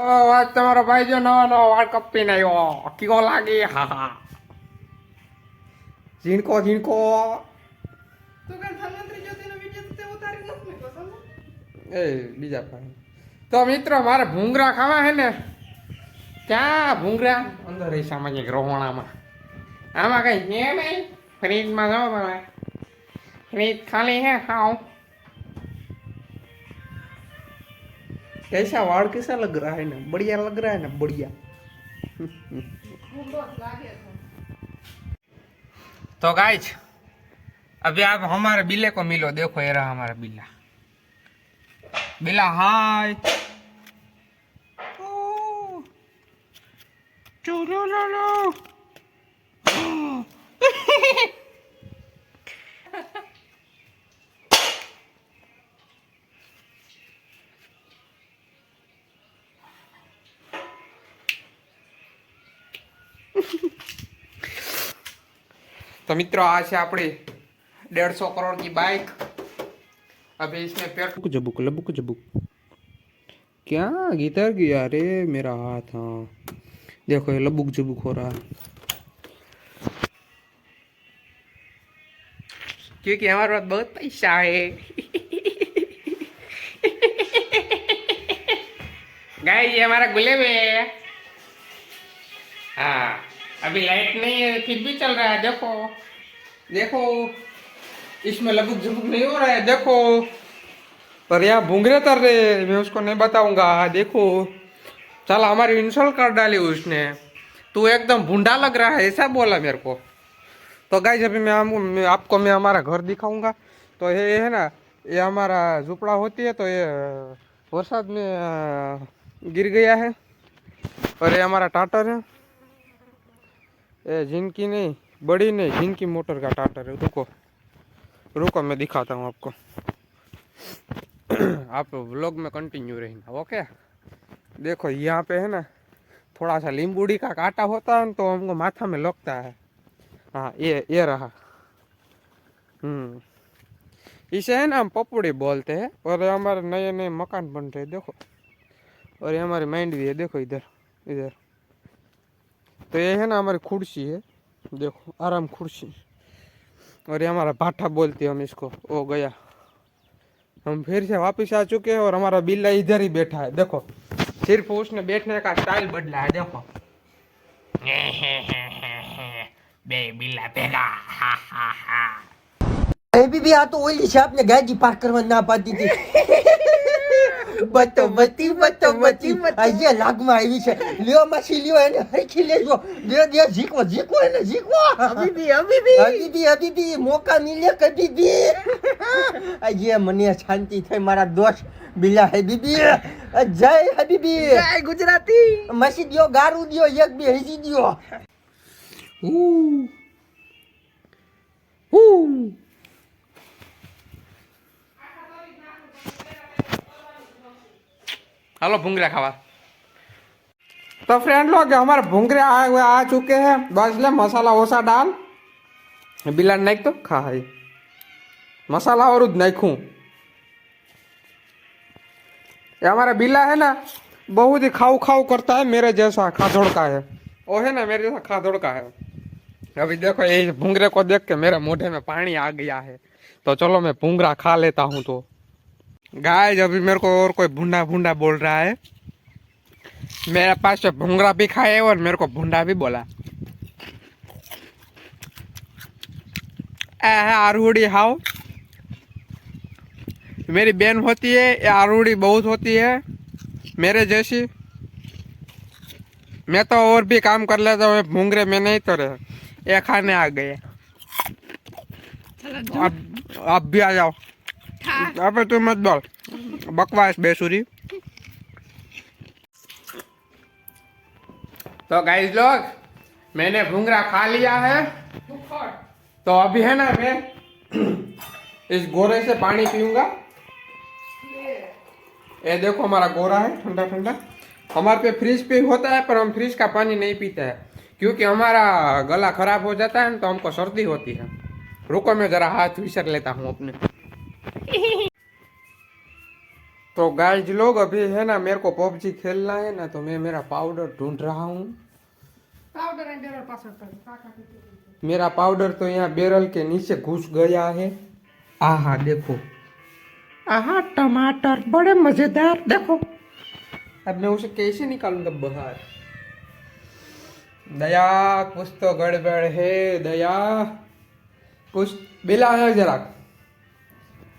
ઓ આજ તમારો ભાઈ જો નવો નવો વાળ કપી આવ્યો. કીકો લાગે હા હા. ઝીણકો ઝીણકો? એ બીજા ભાઈ તો મિત્રો મારે ભૂંગરા ખાવા હે ને ક્યાં ભૂંગરા? અંદર એ સામાજિક રોહણામાં. આમાં કઈ છે નહીં? ફ્રીજમાં જાઓ તમે ફ્રીજ ખાલી હે ખાઓ कैसा वाड़ कैसा लग रहा है ना बढ़िया लग रहा है ना बढ़िया तो गाइज अभी आप हमारे बिल्ले को मिलो देखो ये रहा हमारा बिल्ला बिल्ला हाय चलो लो लो तो मित्रों आज है अपनी डेढ़ सौ करोड़ की बाइक अभी इसमें पेट जबुक लबुक जबुक क्या गितर गया रे मेरा हाथ हाँ देखो ये लबुक जबुक हो रहा क्योंकि हमारे पास बहुत पैसा है गाय ये हमारा गुलेब है हाँ अभी लाइट नहीं है फिर भी चल रहा है देखो। देखो इसमें लबुक झुबुक नहीं हो रहा है देखो। पर यहाँ भूंगरे तर रहे मैं उसको नहीं बताऊँगा। देखो। चल हमारी इंस्टॉल कर डाली उसने। तू एकदम भूंडा लग रहा है ऐसा बोला मेरे को। तो गाइस अभी मैं, मैं आपको मैं हमारा घर दिखाऊँगा। तो ये है ना ये हमारा झुपड़ा होती है तो ये बरसात में गिर गया है। और ये हमारा टाटर है। ये जिनकी नहीं, बड़ी नहीं, जिनकी मोटर का टाटर है, रुको। रुको, मैं दिखाता हूँ आपको। आप व्लॉग में कंटिन्यू रहना ओके देखो, यहाँ पे है ना थोड़ा सा लींबूड़ी का कांटा होता है तो हमको माथा में लगता है। हाँ ये ये रहा। हम्म। इसे है ना, हम पपड़ी बोलते हैं, और हमारे नए नए मकान बन रहे देखो। और ये हमारी माइंड भी है, देखो इधर इधर। तो ये है ना हमारी कुर्सी है। देखो आराम कुर्सी और ये हमारा भाठा बोलते हम इसको। ओ गया। हम फिर से वापस आ चुके हैं और हमारा बिल्ला इधर ही बैठा है। देखो सिर्फ़ उसने बैठने का स्टाइल बदला है देखो। बिल्ला भेगा बीबी आ तो ओली साहब ने करवा ना पाती थी। बतो बती ના પાડી દીધી બતો બતી બતો બતી આજે લાગમાં આવી છે. લ્યો માસી લ્યો એને હરખી લેજો. લ્યો લ્યો ઝીકો ઝીકો એને ઝીકો હબીબી હબીબી. હબીબી હબીબી મોકા મિલે કબીબી. આજે મને શાંતિ થઈ મારા દોસ્ત બિલા હબીબી. જય હબીબી. જય ગુજરાતી. માસી દ્યો ગારું દ્યો એક બે હજી દ્યો. હું. Ooh. हेलो भूंगरा खावा तो फ्रेंड लोग, हमारे भूंगरे आए हुए आ चुके हैं। बस ले, मसाला वसा डाल। बिला नाख तो खा है। मसाला और नाखूं ये हमारा बिल्ला है ना, बहुत ही खाऊ खाऊ करता है, मेरे जैसा खादोड़ का है। वो है ना, मेरे जैसा खादोड़ का है। अभी देखो, ये भूंगरे को देख के मेरे मोढ़े में पानी आ गया है। तो चलो, मैं भूंगरा खा लेता हूँ तो। गाय अभी मेरे को और कोई भूडा भूडा बोल रहा है। मेरे पास से भूंगरा भी खाए और मेरे को भुंडा भी बोला। है आरूड़ी हाउ मेरी बहन होती है ये आरूड़ी बहुत होती है मेरे जैसी। मैं तो और भी काम कर लेता हूँ भूंगरे में नहीं तो रहे ये खाने आ गए। अब अब भी आ जाओ। अबे तू मत बोल बकवास बेसुरी तो गाइस लोग मैंने भूंगरा खा लिया है तो अभी है ना मैं इस गोरे से पानी पीऊँगा ये देखो हमारा गोरा है ठंडा ठंडा हमारे पे फ्रिज पे होता है पर हम फ्रिज का पानी नहीं पीते हैं क्योंकि हमारा गला खराब हो जाता है ना तो हमको सर्दी होती है रुको मैं जरा हाथ विसर लेता हूँ अपने तो गाइज़ लोग अभी है ना मेरे को पबजी खेलना है ना तो मैं मेरा पाउडर ढूंढ रहा हूँ। मेरा पाउडर तो यहाँ बेरल के नीचे घुस गया है। आहा देखो। आहा टमाटर बड़े मज़ेदार देखो। अब मैं उसे कैसे निकालूँगा बाहर? दया कुछ तो गड़बड़ है दया। कुछ बिला है जरा।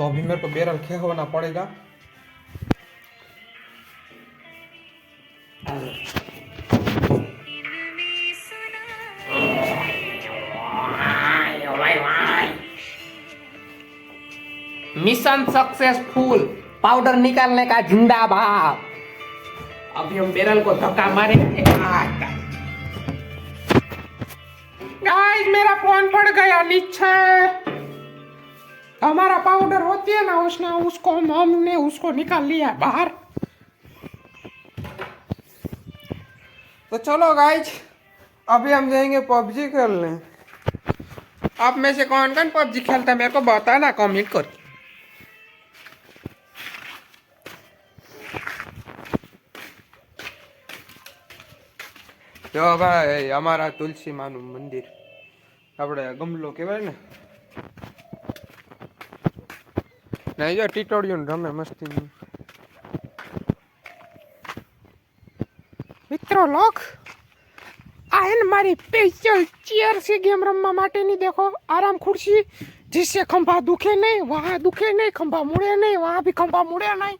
तो अभी मेरे को बैरल खेहोना पड़ेगा। मिशन सक्सेसफुल पाउडर निकालने का ज़िंदा जिंदाबाद। अभी हम बेरल को धक्का मारेंगे। गाइस मेरा फ़ोन पड़ गया नीचे। हमारा पाउडर होती है ना उसने उसको हमने उसको निकाल लिया बाहर तो चलो गाइस अभी हम जाएंगे पबजी खेलने आप में से कौन कौन पबजी खेलता है मेरे को बताना कमेंट करके જો ભાઈ અમારા તુલસી માનું મંદિર આપણે ગમલો કહેવાય ને ના જો ટીટોડિયું રમે મસ્તી મિત્રો, લોક! આ હે મારી સ્પેશિયલ ચેર છે ગેમ રમવા માટેની, દેખો, આરામ ખુરશી, જીસે ખંભા દુખે નહીં, વહા દુખે નહીં, ખંભા મૂળે નહીં, વહા ભી ખંભા મૂળે નહીં.